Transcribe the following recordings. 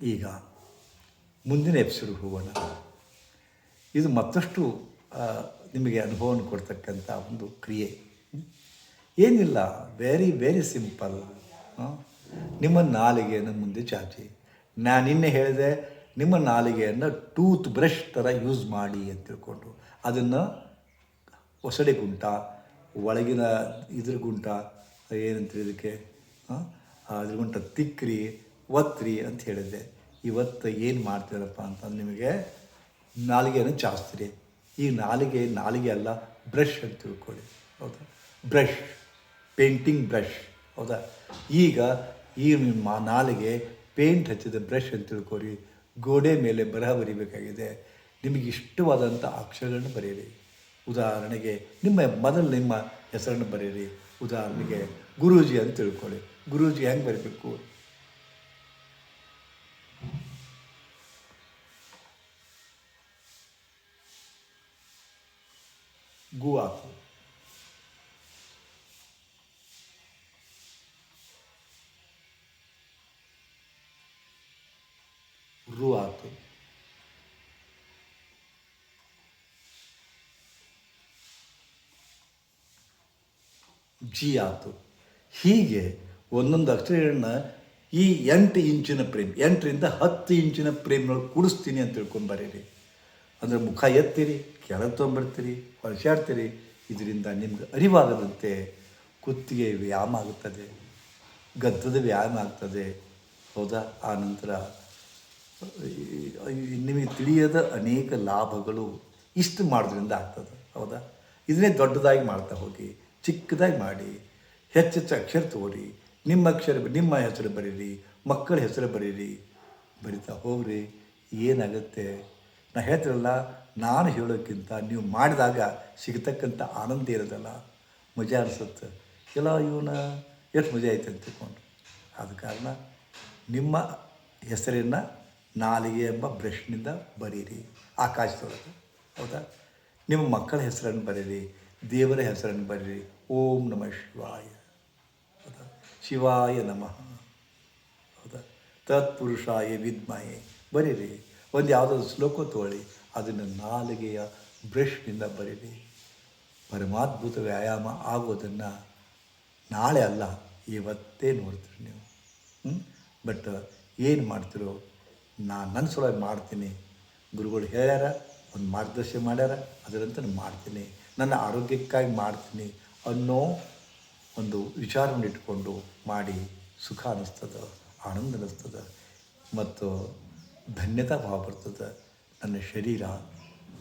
ಈಗ ಮುಂದಿನ ಎಪ್ಸಿಡ್ ಹೋಗೋಣ. ಇದು ಮತ್ತಷ್ಟು ನಿಮಗೆ ಅನುಭವವನ್ನು ಕೊಡ್ತಕ್ಕಂಥ ಒಂದು ಕ್ರಿಯೆ. ಏನಿಲ್ಲ ವೆರಿ ವೆರಿ ಸಿಂಪಲ್ ನಿಮ್ಮ ನಾಲಿಗೆಯನ್ನು ಮುಂದೆ ಚಾಚಿ. ನಾನು ನಿನ್ನೆ ಹೇಳಿದೆ, ನಿಮ್ಮ ನಾಲಿಗೆಯನ್ನು ಟೂತ್ ಬ್ರಷ್ ಥರ ಯೂಸ್ ಮಾಡಿ ಅಂತ ತಿಳ್ಕೊಂಡು. ಅದನ್ನು ಒಸಡೆ ಗುಂಟ, ಒಳಗಿನ ಇದ್ರ ಗುಂಟ ಏನಂತ ಇದಕ್ಕೆ? ಅದ್ರ ಗುಂಟ ತಿಕ್ಕ್ರಿ ಒತ್ರಿ ಅಂತ ಹೇಳಿದ್ದೆ. ಇವತ್ತು ಏನು ಮಾಡ್ತೀರಪ್ಪ ಅಂತ ನಿಮಗೆ ನಾಲಿಗೆಯನ್ನು ಚಾಚ್ತೀರಿ. ಈ ನಾಲಿಗೆ ನಾಲಿಗೆ ಅಲ್ಲ, ಬ್ರಷ್ ಅಂತ ತಿಳ್ಕೊಳ್ಳಿ. ಹೌದಾ? Brush, painting brush. ಹೌದಾ? ಈಗ ಈ ನಿಮ್ಮ ನಾಲಿಗೆ ಪೇಂಟ್ ಹಚ್ಚಿದ ಬ್ರಷ್ ಅಂತ ತಿಳ್ಕೊರಿ ಗೋಡೆ ಮೇಲೆ ಬರಹ ಬರಿಬೇಕಾಗಿದೆ. ನಿಮಗೆ ಇಷ್ಟವಾದಂಥ ಅಕ್ಷರಗಳನ್ನು ಬರೆಯಿರಿ. ಉದಾಹರಣೆಗೆ, ನಿಮ್ಮ ಮೊದಲು ನಿಮ್ಮ ಹೆಸರನ್ನು ಬರೀರಿ ಉದಾಹರಣೆಗೆ, ಗುರೂಜಿ ಅಂತ ತಿಳ್ಕೊಳ್ಳಿ. ಗುರೂಜಿ ಹೆಂಗೆ ಬರೀಬೇಕು? ಗು Ruato. ರು ಆತು ಜಿ ಆತು ಹೀಗೆ ಒಂದೊಂದು ಅಕ್ಷರಗಳನ್ನ ಈ ಎಂಟು ಇಂಚಿನ ಪ್ರೇಮ್, ಎಂಟರಿಂದ ಹತ್ತು ಇಂಚಿನ ಪ್ರೇಮ್ನೊಳಗೆ ಕೂಡಿಸ್ತೀನಿ ಅಂತ ತಿಳ್ಕೊಂಡು ಬರೀರಿ. ಅಂದರೆ ಮುಖ ಎತ್ತಿರಿ, ಕೆಳಗೆ ತೊಗೊಂಬರ್ತೀರಿ ಹೊರಸಾಡ್ತೀರಿ ಇದರಿಂದ ನಿಮ್ಗೆ ಅರಿವಾಗದಂತೆ ಕುತ್ತಿಗೆ ವ್ಯಾಯಾಮ ಆಗುತ್ತದೆ ಗದ್ದದ ವ್ಯಾಯಾಮ ಆಗ್ತದೆ. ಹೌದಾ? ಆ ನಂತರ ನಿಮಗೆ ತಿಳಿಯದ ಅನೇಕ ಲಾಭಗಳು ಇಷ್ಟು ಮಾಡೋದ್ರಿಂದ ಆಗ್ತದೆ. ಹೌದಾ? ಇದನ್ನೇ ದೊಡ್ಡದಾಗಿ ಮಾಡ್ತಾ ಹೋಗಿ, ಚಿಕ್ಕದಾಗಿ ಮಾಡಿ, ಹೆಚ್ಚೆಚ್ಚು ಅಕ್ಷರ ತೋರಿ, ನಿಮ್ಮ ಅಕ್ಷರ, ನಿಮ್ಮ ಹೆಸರು ಬರೀರಿ, ಮಕ್ಕಳ ಹೆಸರು ಬರೀರಿ, ಬರಿತಾ ಹೋಗ್ರಿ. ಏನಾಗುತ್ತೆ? ನಾ ಹೇಳ್ತಿರಲ್ಲ ನಾನು ಹೇಳೋಕ್ಕಿಂತ ನೀವು ಮಾಡಿದಾಗ ಸಿಗತಕ್ಕಂಥ ಆನಂದ ಇರೋದಲ್ಲ, ಮಜಾ ಅನಿಸುತ್ತೆ. ಎಲ್ಲ ಇವನ, ಎಷ್ಟು ಮಜಾ ಐತೆ? ಅಂತ ತಿಳ್ಕೊಂಡು ಆದ ಕಾರಣ ನಿಮ್ಮ ಹೆಸರನ್ನು ನಾಲಿಗೆ ಎಂಬ ಬ್ರಷ್ನಿಂದ ಬರೀರಿ, ಆಕಾಶದೊಳಗೆ. ಹೌದಾ? ನಿಮ್ಮ ಮಕ್ಕಳ ಹೆಸರನ್ನು ಬರೀರಿ, ದೇವರ ಹೆಸರನ್ನು ಬರೀರಿ. ಓಂ ನಮಃ ಶಿವಾಯ. ಹೌದಾ? ಶಿವಾಯ ನಮಃ. ಹೌದಾ? ತತ್ಪುರುಷಾಯ ವಿದ್ಮಹೆ. ಬರೀರಿ. ಒಂದು ಯಾವುದಾದ್ರು ಶ್ಲೋಕ ತಗೊಳ್ಳಿ, ಅದನ್ನು ನಾಲಿಗೆಯ ಬ್ರಷ್ನಿಂದ ಬರೀರಿ ಪರಮಾದ್ಭುತ ವ್ಯಾಯಾಮ ಆಗೋದನ್ನು ನಾಳೆ ಅಲ್ಲ, ಇವತ್ತೇ ನೋಡ್ತೀರಿ ನೀವು. ಬಟ್ ಏನು ಮಾಡ್ತಿರೋ, ನಾನು ನನ್ನ ಸಲುವಾಗಿ ಮಾಡ್ತೀನಿ. ಗುರುಗಳು ಹೇಳ್ಯಾರ, ಒಂದು ಮಾರ್ಗದರ್ಶನ ಮಾಡ್ಯಾರ, ಅದರಂತ ನಾನು ಮಾಡ್ತೀನಿ. ನನ್ನ ಆರೋಗ್ಯಕ್ಕಾಗಿ ಮಾಡ್ತೀನಿ ಅನ್ನೋ ಒಂದು ವಿಚಾರವನ್ನು ಇಟ್ಕೊಂಡು ಮಾಡಿ, ಸುಖ ಅನ್ನಿಸ್ತದೆ ಆನಂದ ಅನ್ನಿಸ್ತದೆ ಮತ್ತು ಧನ್ಯತಾ ಭಾವ ಬರ್ತದೆ ನನ್ನ ಶರೀರ,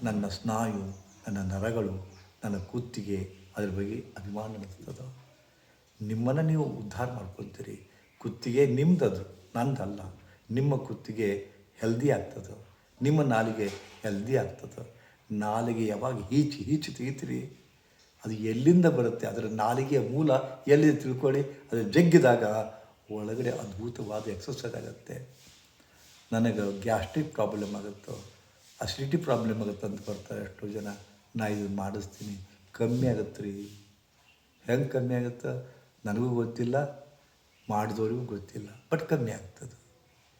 ನನ್ನ ಸ್ನಾಯು, ನನ್ನ ನರಗಳು, ನನ್ನ ಕುತ್ತಿಗೆ ಅದ್ರ ಬಗ್ಗೆ ಅಭಿಮಾನ ನಡೆಸ್ತದ. ನಿಮ್ಮನ್ನು ನೀವು ಉದ್ಧಾರ ಮಾಡ್ಕೊತೀರಿ ಕುತ್ತಿಗೆ ನಿಮ್ಮದದು ನಂದಲ್ಲ. ನಿಮ್ಮ ಕುತ್ತಿಗೆ ಹೆಲ್ದಿ ಆಗ್ತದೆ. ನಿಮ್ಮ ನಾಲಿಗೆ ಹೆಲ್ದಿ ಆಗ್ತದೆ. ನಾಲಿಗೆ ಯಾವಾಗ ಈಚು ಈಚಿ ತೆಗಿತೀರಿ? ಅದು ಎಲ್ಲಿಂದ ಬರುತ್ತೆ? ಅದರ ನಾಲಿಗೆಯ ಮೂಲ ಎಲ್ಲಿದೆ ತಿಳ್ಕೊಳ್ಳಿ. ಅದು ಜಗ್ಗಿದಾಗ ಒಳಗಡೆ ಅದ್ಭುತವಾದ ಎಕ್ಸಸೈಸ್ ಆಗುತ್ತೆ. ನನಗೆ ಗ್ಯಾಸ್ಟ್ರಿಕ್ ಪ್ರಾಬ್ಲಮ್ ಆಗುತ್ತೋ, ಅಸಿಡಿಟಿ ಪ್ರಾಬ್ಲಮ್ ಆಗುತ್ತೆ ಅಂತ ಬರ್ತಾರೆ ಎಷ್ಟೋ ಜನ. ನಾ ಇದು ಮಾಡಿಸ್ತೀನಿ. ಕಮ್ಮಿ ಆಗುತ್ತೆ ರೀ. ಹೆಂಗೆ ಕಮ್ಮಿ ಆಗುತ್ತೆ? ನನಗೂ ಗೊತ್ತಿಲ್ಲ, ಮಾಡಿದವ್ರಿಗೂ ಗೊತ್ತಿಲ್ಲ, ಬಟ್ ಕಮ್ಮಿ ಆಗ್ತದೆ.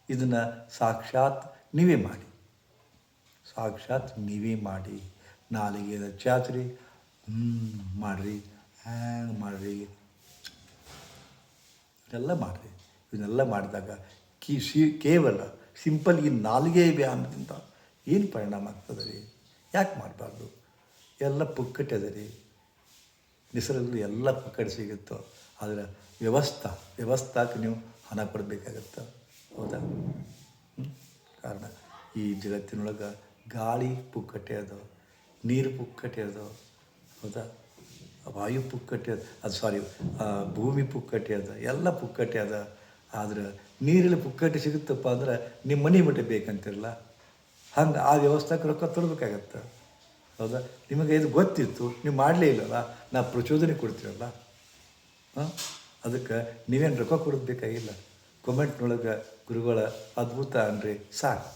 ಇದನ್ನು ಸಾಕ್ಷಾತ್ ನೀವೇ ಮಾಡಿ. ಸಾಕ್ಷಾತ್ ನೀವೇ ಮಾಡಿ. ನಾಲಿಗೆ ಚಾತ್ರಿ ಹ್ಞೂ ಮಾಡಿರಿ. ಹ್ಯಾಂಗೆ ಮಾಡಿರಿ? ಇದೆಲ್ಲ ಮಾಡಿರಿ. ಇವನ್ನೆಲ್ಲ ಮಾಡಿದಾಗ ಕಿ, ಶಿ ಕೇವಲ ಸಿಂಪಲ್ ಈ ನಾಲಿಗೆ ವ್ಯಾಯಾಮದಿಂದ ಏನು ಪರಿಣಾಮ ಆಗ್ತದೆ ರೀ? ಯಾಕೆ ಮಾಡಬಾರ್ದು? ಎಲ್ಲ ಪುಕ್ಕಟ್ಟದೆ ರೀ. ನಿಸರ್ಗದಲ್ಲಿ ಎಲ್ಲ ಪುಕ್ಕಟ್ಟು ಸಿಗುತ್ತೋ ಆದರೆ ವ್ಯವಸ್ಥಾ, ವ್ಯವಸ್ಥಾಕ್ಕೆ ನೀವು ಹಣ ಕೊಡಬೇಕಾಗತ್ತೆ. ಹೌದಾ? ಕಾರಣ, ಈ ಜಗತ್ತಿನೊಳಗೆ ಗಾಳಿ ಪುಕ್ಕಟ್ಟೆ ಅದು, ನೀರು ಪುಕ್ಕಟ್ಟೆ ಅದು, ಹೌದಾ? ವಾಯು ಪುಕ್ಕಟ್ಟೆ ಅದು ಸಾರಿ ಭೂಮಿ ಪುಕ್ಕಟ್ಟೆ ಅದ, ಎಲ್ಲ ಪುಕ್ಕಟ್ಟೆ ಅದ. ಆದ್ರೆ ನೀರಲ್ಲಿ ಪುಕ್ಕಟ್ಟೆ ಸಿಗುತ್ತಪ್ಪ ಅಂದ್ರೆ ನಿಮ್ಮ ಮನೆ ಮಟ್ಟ ಬೇಕಂತಿರಲ್ಲ? ಹಂಗೆ ಆ ವ್ಯವಸ್ಥೆಗೆ ರೊಕ್ಕ ತರಬೇಕಾಗತ್ತೆ ಹೌದಾ? ನಿಮಗೆ ಇದು ಗೊತ್ತಿತ್ತು, ನೀವು ಮಾಡಲೇ ಇಲ್ಲಲ್ಲ, ನಾ ಪ್ರಚೋದನೆ ಕೊಡ್ತೀರಲ್ಲ? ಹಾಂ? ಅದಕ್ಕೆ ನೀವೇನು ರೊಕ್ಕ ಕೊಡೋದು ಬೇಕಾಗಿಲ್ಲ. ಕಾಮೆಂಟ್ನೊಳಗೆ ಗುರುಗಳ ಅದ್ಭುತ ಅನ್ರಿ ಸಾಕು.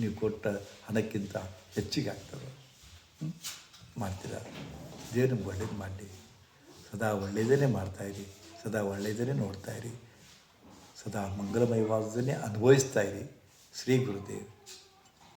ನೀವು ಕೊಟ್ಟ ಹಣಕ್ಕಿಂತ ಹೆಚ್ಚಿಗೆ ಆಗ್ತದೆ ಮಾಡ್ತೀರಾ? ದೇವ್ರು ಒಳ್ಳೇದು ಮಾಡಿ ಸದಾ ಒಳ್ಳೆಯದೇ ಮಾಡ್ತಾಯಿರಿ ಸದಾ ಒಳ್ಳೆಯದೇ ನೋಡ್ತಾಯಿರಿ ಸದಾ ಮಂಗಲಮಯವಾದದನ್ನೇ ಅನುಭವಿಸ್ತಾ ಇರಿ. ಶ್ರೀ ಗುರುದೇವ್.